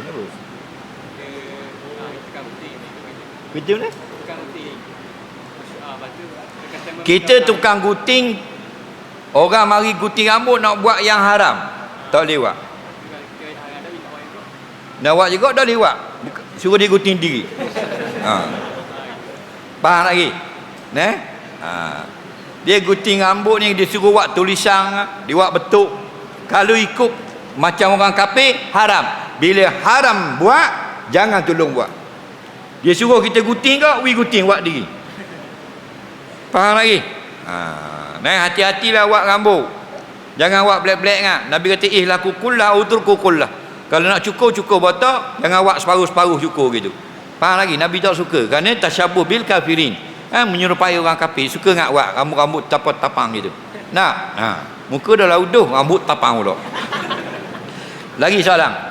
Kenapa? Dia bukan Kerja mana? Tukang guting. Kita tukang guting orang mari guting rambut nak buat yang haram. Tak boleh buat. Nak buat juga dah buat. Suruh dia guting diri. Ha. Faham lagi? Ne? Ha. Dia guting rambut ni dia suruh buat tulisan, dia buat betul. Kalau ikut macam orang kafir Haram. Bila haram buat Jangan tolong buat. Dia suruh kita gunting ke We gunting buat diri. Faham lagi? Ha. Ne, hati-hatilah buat rambut. Jangan buat black-black kan. Nabi kata Eh laku kullah Utur kukullah kalau nak cukur cukur botak jangan buat separuh-separuh cukur gitu. Faham lagi? Nabi tak suka. Kerana tasyabuh bil kafirin. Ha, menyerupai orang kafir. Suka nak buat rambut-rambut tapang-tapang gitu. Nak? Ha. muka dah lauduh rambut tapang pula lagi soalan